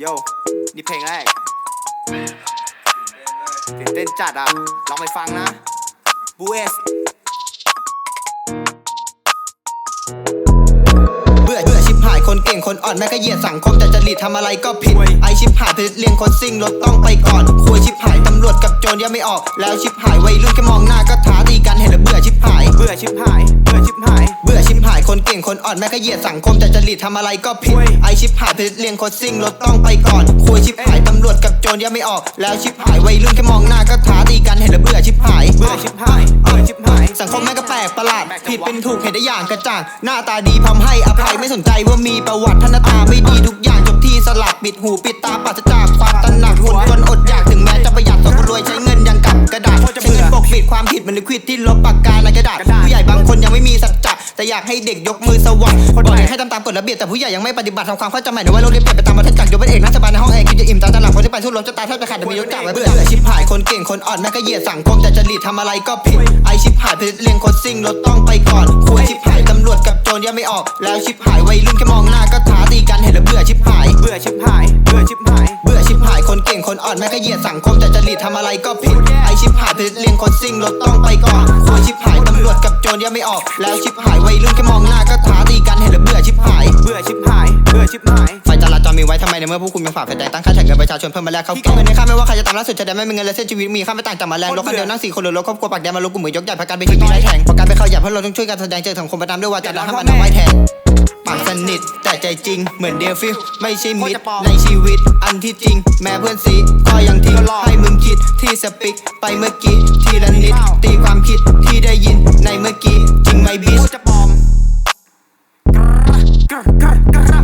โยนี่เพลงแรกตื่นเต้นจัดอะ ลองไปฟังนะบูเอสเบื่อเบื่อชิบหายคนเก่งคนอ่อนแม่ก็เหยียดสังคมแต่จริตทำอะไรก็ผิด ไอชิบหายผลิตเรียงคนซิ่งรถต้องไปก่อนคุยชิบหายตำรวจกับโจรยังไม่ออก แล้วชิบหายวัยรุ่นแค่มองหน้าก็ท้าตีกันเห็นแล้วเบื่อชิ บหายเบื่อชิบหาย เบื่อชิบหาย เบื่อชิบหาย คนเก่งคนอ่อนแม่ก็เหยียดสังคมแต่จริตทำอะไรก็ผิด ไอชิบหายผลิตเรียงคนซิ่งรถต้องไปก่อน คุยชิบหายตำรวจกับโจรยังไม่ออก แล้วชิบหายวัยรุ่นแค่มองหน้าก็ท้าตีกันเห็นแล้วเบื่อชิบหาย เบื่อชิบหาย เบื่อชิบหาย สังคมแม่งก็แปลกประหลาด ผิดเป็นถูกเห็นได้อย่างกระจ่าง หน้าตาดีพร้อมให้อภัยไม่สนใจว่ามีประวัติท่านตาไม่ดีทุกอย่างจบที่สลับปิดหูปิดตาปราศจากความตระหนักคนจนอดอยาก ลิควิดที่ลบปากกาในกระดาษผู้ใหญ่บางคนยังไม่มีสัจจะแต่อยากให้เด็กยกมือสวัสดิ์บอกให้ทำตามกฎระเบียบแต่ผู้ใหญ่ยังไม่ปฏิบัติทำความเข้าใจใหม่ในว่าโลกนี้เปลี่ยนไปตามวัฏจักรยกเป็นเอกน่าสบายในห้องแอร์กินจะอิ่มตาตาหลับคนที่ไปทั่วโลกจะตายแทบจะขาดแต่มียศจ่าไว้เบื่อเบื่อชิบหายคนเก่งคนอ่อนแม่ก็เหยียดสังคมแต่จริตทำอะไรก็ผิดไอชิบหายผลิตเรียงคนซิ่งรถต้องไปก่อนคุยชิบหายตำรวจกับโจรยังไม่ออก แล้วชิบหายวัยรุ่นแค่มองหน้าก็ท้าตีกันเห็นแล้วเบื่อชิบหาย เบื่อชิบหาย เบื่อชิบหาย เบื่อชิบหาย ก่งคนอ่อนแม่ก็เหยียดสังคมแต่จริตทำอะไรก็ผิด ไอชิบหายผลิตเรียงคนซิ่งรถต้องไปก่อนคุยชิบหายตำรวจกับโจรยังไม่ออก แล้วชิบหายวัยรุ่นแค่มองหน้าก็ท้าตีกันเห็นแล้วเบื่อชิบหาย เบื่อชิบหายเบื่อชิบหายไฟจราจรมีไว้ทำไมในเมื่อพวกคุณยังฝ่าไฟแดงตั้งค่าแข่งเงินประชาชนเพิ่มมาแลกเขาเงินในค่าไม่ว่าใครจะตามล่าสุดจะได้ไม่มีเงินและเส้นชีวิตมีค่าไม่ต่างจากแมาแรงรถคันเดียวนั่งสี่คนหรือรถครอบครัวปากแดงมาลงกลุ่มมือยกใหญ่ประกันไปขี่มีไล่แทงประกันไปเข้าหยับเพราะเราต้องช่วยกันแสดงเจอสังคมประนามด้วยวาจาและห้ามมันเอาไว้แทนปากสนิทแต่ใจจริงเหมือนเดฟิลไม่ใช่มิตรในชีวิตอันที่จริง แม้เพื่อนซีก็ยังทิ้งให้มึงคิดที่สปิกไปเมื่อกี้ทีละนิดตีความคิดที่ได้ยินในเมื่อกี้จริงไหมบิสพูดจะปลอมกระกระกระกระ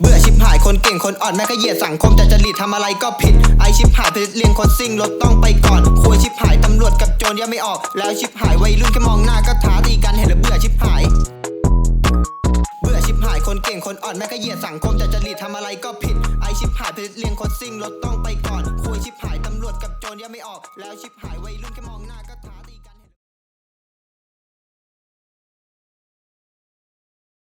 เบื่อชิบหายคนเก่งคนอ่อนแม่ก็เหยียดสังคมแต่จริตทำอะไรก็ผิดไอ ชิบหายผลิตเรียงคนซิ่งรถต้องไปก่อนคุยชิบหายตำรวจกับโจรยังไม่ออก แล้วชิบหายวัยรุ่นแค่มองหน้าก็ท้าตีกันเห็นแล้วเบื่อชิบหาย เบื่อชิบหายคนเก่งคนอ่อนแม่ก็เหยียดสังคมแต่จริตทำอะไรก็ผิดไอชิบหายผลิตเรียงคนซิ่งรถต้องไปก่อนคุยชิบหายตำรวจกับโจรยังไม่ออก แล้วชิบหายวัยรุ่นแค่มองหน้าก็ท้าตีกัน